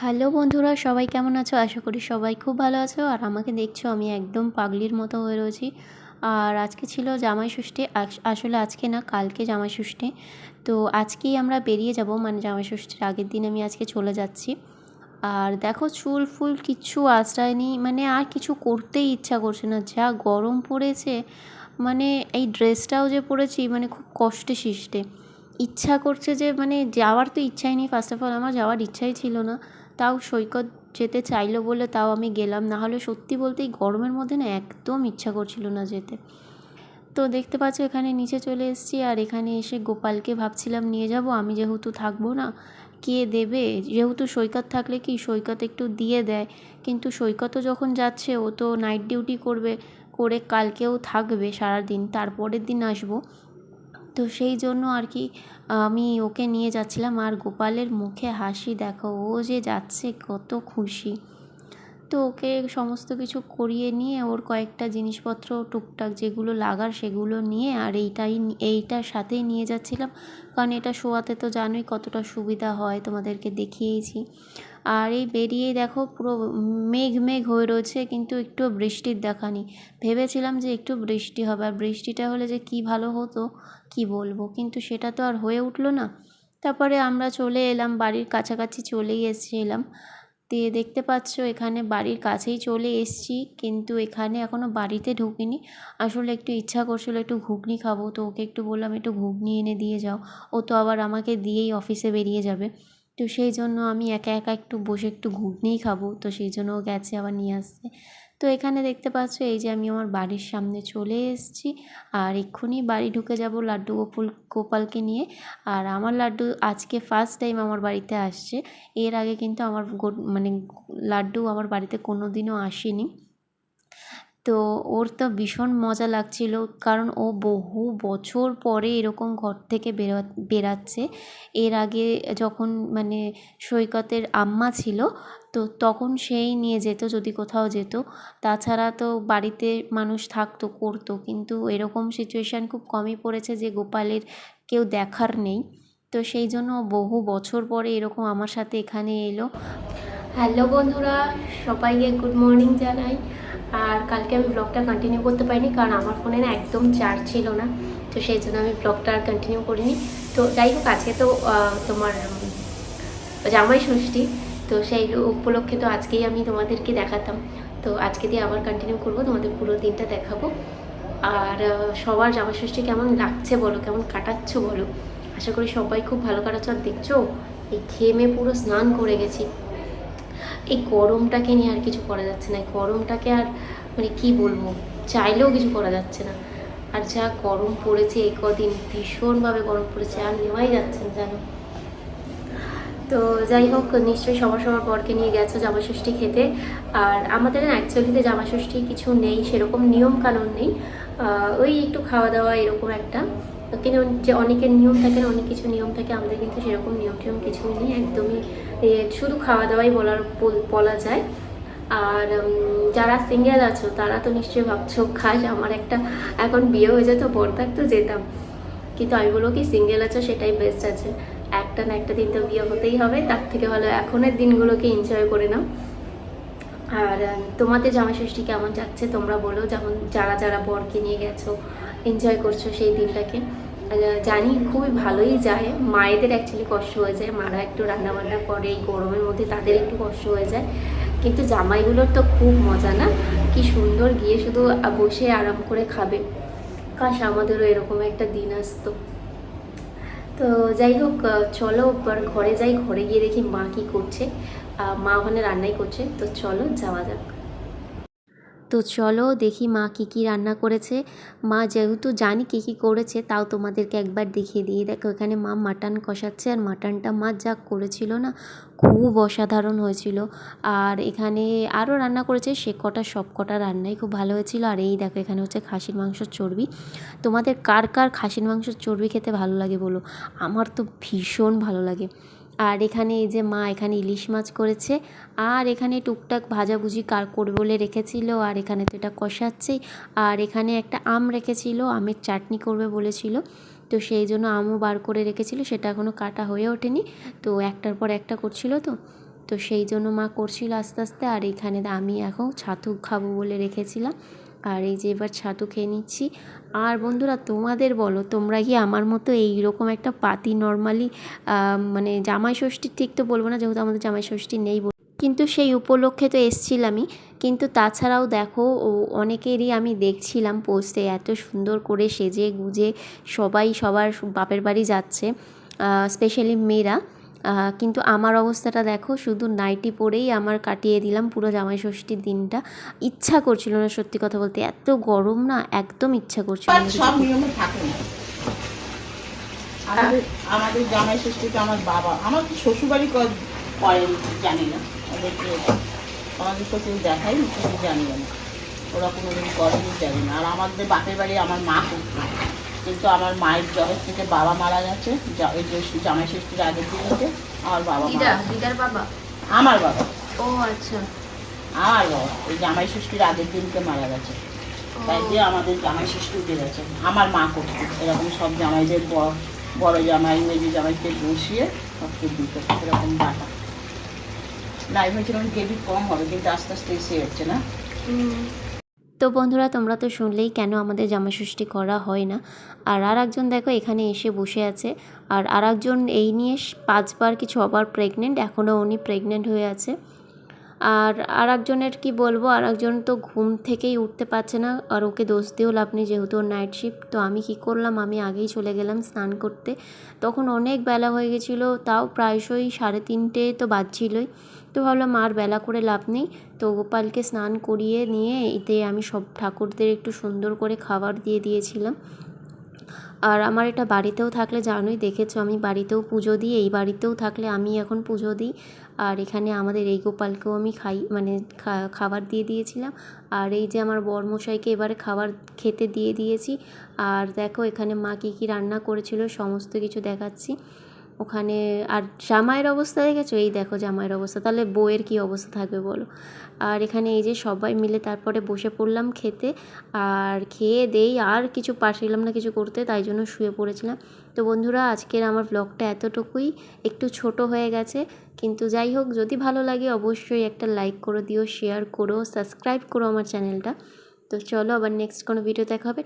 Hello বন্ধুরা, সবাই কেমন আছো? আশা করি সবাই খুব ভালো আছো। আর আমাকে দেখছ, আমি একদম পাগলির মতো হয়ে রয়েছি। আর আজকে ছিল জামাই ষষ্ঠী। আস- আসলে আজকে না, কালকে জামাই ষষ্ঠী। তো আজকেই আমরা বেরিয়ে যাব। মানে জামাই ষষ্ঠীর আগের দিন আমি আজকে চলে যাচ্ছি। আর দেখো, চুল ফুল কিচ্ছু আশ্রয়নি। মানে আর কিছু করতেই ইচ্ছা করছে না। যা গরম পড়েছে মানে এই ড্রেসটাও যে পরেছি মানে খুব কষ্টে সৃষ্টে। ইচ্ছা করছে যে মানে যাওয়ার তো ইচ্ছাই নেই। ফার্স্ট অফ অল আমার যাওয়ার ইচ্ছাই ছিল না। তাও সৈকত যেতে চাইলো বলে তাও আমি গেলাম। না হলে সত্যি বলতে এই গরমের মধ্যে না একদম ইচ্ছা করছিল না যেতে। তো দেখতে পাচ্ছ, এখানে নিচে চলে এসেছি আর এখানে এসে গোপালকে ভাবছিলাম নিয়ে যাব। আমি যেহেতু থাকব না, কে দেবে? যেহেতু সৈকত থাকলে কি সৈকত একটু দিয়ে দেয়? কিন্তু সৈকতও যখন যাচ্ছে, ও তো নাইট ডিউটি করবে, করে কালকেও থাকবে সারাদিন, তারপরের দিন আসব। তো সেই জন্য আর কি, আমি ওকে নিয়ে যাচ্ছিলাম আর গোপালের মুখে হাসি, দেখো ও যে যাচ্ছে কত খুশি। তো ওকে সমস্ত কিছু করিয়ে নিয়ে ওর কয়েকটা জিনিসপত্র টুকটাক যেগুলো লাগার সেগুলো নিয়ে আর এইটাই, এইটার সাথেই নিয়ে যাচ্ছিলাম। কারণ এটা শোয়াতে তো জানোই কতটা সুবিধা হয় তোমাদেরকে দেখিয়েছি। আর এই বেরিয়েই দেখো পুরো মেঘ মেঘ হয়ে রয়েছে, কিন্তু একটু বৃষ্টির দেখা নেই। ভেবেছিলাম যে একটু বৃষ্টি হবে, আর বৃষ্টিটা হলে যে কী ভালো হতো, কি বলব? কিন্তু সেটা তো আর হয়ে উঠল না। তারপরে আমরা চলে এলাম, বাড়ির কাছাকাছি চলেই এসেছিলাম। দিয়ে দেখতে পাচ্ছ, এখানে বাড়ির কাছেই চলে এসেছি, কিন্তু এখানে এখনও বাড়িতে ঢুকিনি। আসলে একটু ইচ্ছা করছিল একটু ঘুগনি খাব, তো ওকে একটু বললাম, একটু ঘুগনি এনে দিয়ে যাও। ও তো আবার আমাকে দিয়েই অফিসে বেরিয়ে যাবে। তো সেই জন্য আমি একা একা একটু বসে একটু ঘুগনিই খাব। তো সেই জন্য ও গেছে আবার নিয়ে আসতে। তো এখানে দেখতে পাচ্ছ, এই যে আমি আমার বাড়ির সামনে চলে এসেছি। আর এক্ষুনি বাড়ি ঢুকে যাব লাড্ডু গোপুল, গোপালকে নিয়ে। আর আমার লাড্ডু আজকে ফার্স্ট টাইম আমার বাড়িতে আসছে। এর আগে কিন্তু আমার মানে লাড্ডু আমার বাড়িতে কোনো দিনও আসেনি। তো ওর তো ভীষণ মজা লাগছিল, কারণ ও বহু বছর পরে এরকম ঘর থেকে বেরো বেরাচ্ছে। এর আগে যখন মানে সৈকতের আম্মা ছিল, তো তখন সেই নিয়ে যেত, যদি কোথাও যেত। তাছাড়া তো বাড়িতে মানুষ থাকতো, করতো, কিন্তু এরকম সিচুয়েশান খুব কমই পড়েছে যে গোপালের কেউ দেখার নেই। তো সেই জন্য বহু বছর পরে এরকম আমার সাথে এখানে এলো। হ্যালো বন্ধুরা, সবাইকে গুড মর্নিং জানাই। আর কালকে আমি ব্লগটা কন্টিনিউ করতে পারিনি কারণ আমার ফোনে না একদম চার্জ ছিল না। তো সেই জন্য আমি ব্লগটা আর কন্টিনিউ করিনি। তো যাই হোক, আজকে তো তোমার জামাই ষষ্ঠী, তো সেই উপলক্ষে তো আজকেই আমি তোমাদেরকে দেখাতাম। তো আজকে দিয়ে আবার কন্টিনিউ করব, তোমাদের পুরো দিনটা দেখাবো। আর সবার জামাই ষষ্ঠী কেমন লাগছে বলো, কেমন কাটাচ্ছ বলো? আশা করি সবাই খুব ভালো কাটাচ্ছ। আর দেখছ, এই ঘেমে পুরো স্নান করে গেছি। এই গরমটাকে নিয়ে আর কিছু করা যাচ্ছে না, এই গরমটাকে আর মানে কি বলব? চাইলেও কিছু করা যাচ্ছে না। আর যা গরম পড়েছে এই কদিন ভীষণভাবে গরম পড়েছে, আর নেওয়াই যাচ্ছে না জানো তো যাই হোক, নিশ্চয়ই সবার সবার বরকে নিয়ে গেছো জামাষষ্ঠী খেতে। আর আমাদের অ্যাকচুয়ালিতে জামাষষ্ঠী কিছু নেই, সেরকম নিয়ম কানুন নেই ওই একটু খাওয়া দাওয়া এরকম একটা। কিন্তু যে অনেকের নিয়ম থাকে অনেক কিছু নিয়ম থাকে, আমাদের কিন্তু সেরকম নিয়ম টিয়ম কিছুই নেই, একদমই শুধু খাওয়া দাওয়াই বলার বলা যায়। আর যারা সিঙ্গেল আছো, তারা তো নিশ্চয়ই ভাবছ খাস আমার একটা, এখন বিয়ে হয়ে যেত বর থাকতো যেতাম। কিন্তু আমি বলব কি সিঙ্গেল আছো, সেটাই বেস্ট আছে। একটা না একটা দিন তো বিয়ে হতেই হবে, তার থেকে ভালো এখনের দিনগুলোকে এনজয় করে নাও। আর তোমাদের জামা ষষ্ঠী কেমন যাচ্ছে? তোমরা বলো, যেমন যারা যারা বরকে নিয়ে গেছো এনজয় করছ সেই দিনটাকে। জানি খুবই ভালোই যায়। মায়েদের অ্যাকচুয়ালি কষ্ট হয়ে যায়। মারা একটু রান্নাবান্না করে, এই গরমের মধ্যে তাদের একটু কষ্ট হয়ে যায়। কিন্তু জামাইগুলোর তো খুব মজা না? কি সুন্দর গিয়ে শুধু বসে আরাম করে খাবে। কাশ, আমাদেরও এরকম একটা দিন আসতো। তো যাই হোক চলো ঘরে যাই। ঘরে গিয়ে দেখি মা কি করছে। মা ওখানে রান্নাই করছে। তো চলো যাওয়া যাক। তো চলো দেখি মা কী কী রান্না করেছে। মা যেহেতু জানি কী কী করেছে, তাও তোমাদেরকে একবার দেখিয়ে দিই। দেখো, এখানে মা মাটন কষাচ্ছে আর মাটনটা মা যা করেছিল না, খুব অসাধারণ হয়েছিল। আর এখানে আরও রান্না করেছে, সে কটা সব কটা রান্নাই খুব ভালো হয়েছিল। আর এই দেখো, এখানে হচ্ছে খাসির মাংসর চর্বি। তোমাদের কার কার খাসির মাংসর চর্বি খেতে ভালো লাগে বলো? আমার তো ভীষণ ভালো লাগে। আর এখানে এই যে মা এখানে ইলিশ মাছ করেছে, আর এখানে টুকটাক ভাজাভুজি কার করবে বলে রেখেছিল, আর এখানে তো এটা কষাচ্ছেই আর এখানে একটা আম রেখেছিল, আমের চাটনি করবে বলেছিল, তো সেই জন্য আমও বার করে রেখেছিল, সেটা এখনও কাটা হয়ে ওঠেনি, তো একটার পর একটা করছিল তো তো সেই জন্য মা করছিল আস্তে আস্তে, আর এখানে আমি এখন ছাতু খাব বলে রেখেছিলাম আর এই যে এবার ছাতু খেয়ে নিচ্ছি। আর বন্ধুরা, তোমাদের বলো, তোমরা কি আমার মতো এই রকম একটা পাতি নর্মালি মানে জামাই ষষ্ঠী ঠিক তো বলব না, যেহেতু আমাদের জামাই ষষ্ঠী নেই। কিন্তু সেই উপলক্ষে তো এসছিলামই। কিন্তু তাছাড়াও দেখো অনেকেরই আমি দেখছিলাম পোস্টে এত সুন্দর করে সেজে গুজে সবাই সবার বাপের বাড়ি যাচ্ছে স্পেশালি মেয়েরা। কিন্তু আমার অবস্থাটা দেখো, শুধু নাইটি পরেই আমার কাটিয়ে দিলাম পুরো জামাই ষষ্ঠীর দিনটা। ইচ্ছা করছিল না সত্যি কথা বলতে, এত গরম না, একদম ইচ্ছা করছিল না। আমাদের আমাদের জামাই ষষ্ঠীতে আমার বাবা, আমার তো শ্বশুরবাড়ি জানি না। আমাদের তো কেউ দেখাই কিছু জানি না। ওরা কোনোদিন করেনি, জানি না। আর আমাদের বাপের বাড়ি আমার মা করতো। কিন্তু আমার মায়ের জ্বরের থেকে বাবা মারা গেছে। যা- জামাই ষষ্ঠীর আগের দিনতে আমার বাবা। দিদার বাবা? আমার বাবা। ও আচ্ছা। আমার বাবা। ওই জামাই ষষ্ঠীর আগের দিনকে মারা গেছে। তাই দিয়ে আমাদের জামাই ষষ্ঠী উঠে গেছে। আমার মা করতো এরকম সব জামাইদের বড় বড় জামাই মেজি জামাইকে বসিয়ে সবকে দিত এরকম বাটা। না ভেবেছিলাম গ্রেভি কম হবে কিন্তু আস্তে আস্তে এসে যাচ্ছে না। তো বন্ধুরা, তোমরা তো শুনলেই কেন আমাদের জামাষষ্ঠী করা হয় না? আর আর একজন দেখো এখানে এসে বসে আছে। আর আর একজন এই নিয়ে পাঁচবার কি ছবার প্রেগনেন্ট এখনও উনি প্রেগনেন্ট হয়ে আছে। আর আর একজনের কী বলব আর একজন তো ঘুম থেকেই উঠতে পারছে না আর ওকে দোষ দিয়েও লাভ নেই যেহেতু ওর নাইট শিফট তো আমি কি করলাম, আমি আগেই চলে গেলাম স্নান করতে। তখন অনেক বেলা হয়ে গেছিল, তাও প্রায়শই সাড়ে তিনটে তো বাজছিলই। তো ভাবলাম, আর বেলা করে লাভ নেই। তো গোপালকে স্নান করিয়ে নিয়ে এতে আমি সব ঠাকুরদের একটু সুন্দর করে খাবার দিয়ে দিয়েছিলাম। আর আমার এটা বাড়িতেও থাকলে, জানোই, দেখেছ, আমি বাড়িতেও পুজো দিই, এই বাড়িতেও থাকলে আমি এখন পুজো দিই। আর এখানে আমাদের এই গোপালকেও আমি খাই মানে খাবার দিয়ে দিয়েছিলাম। আর এই যে আমার বরমশাইকে এবারে খাবার খেতে দিয়ে দিয়েছি। আর দেখো, এখানে মা কী কী রান্না করেছিল, সমস্ত কিছু দেখাচ্ছি। ওখানে, আর জামাইয়ের অবস্থা দেখেছ? এই দেখো জামাইয়ের অবস্থা, তাহলে বউয়ের কী অবস্থা থাকবে বলো? আর এখানে এই যে সবাই মিলে তারপরে বসে পড়লাম খেতে, আর খেয়ে দেই, আর কিছু পারছিলাম না কিছু করতে, তাই জন্য শুয়ে পড়েছিলাম। তো বন্ধুরা, আজকের আমার ব্লগটা এতটুকুই, একটু ছোট হয়ে গেছে, কিন্তু যাই হোক, যদি ভালো লাগে অবশ্যই একটা লাইক করে দিও শেয়ার করো সাবস্ক্রাইব করো আমার চ্যানেলটা তো চলো আবার নেক্সট কোনো ভিডিও দেখা হবে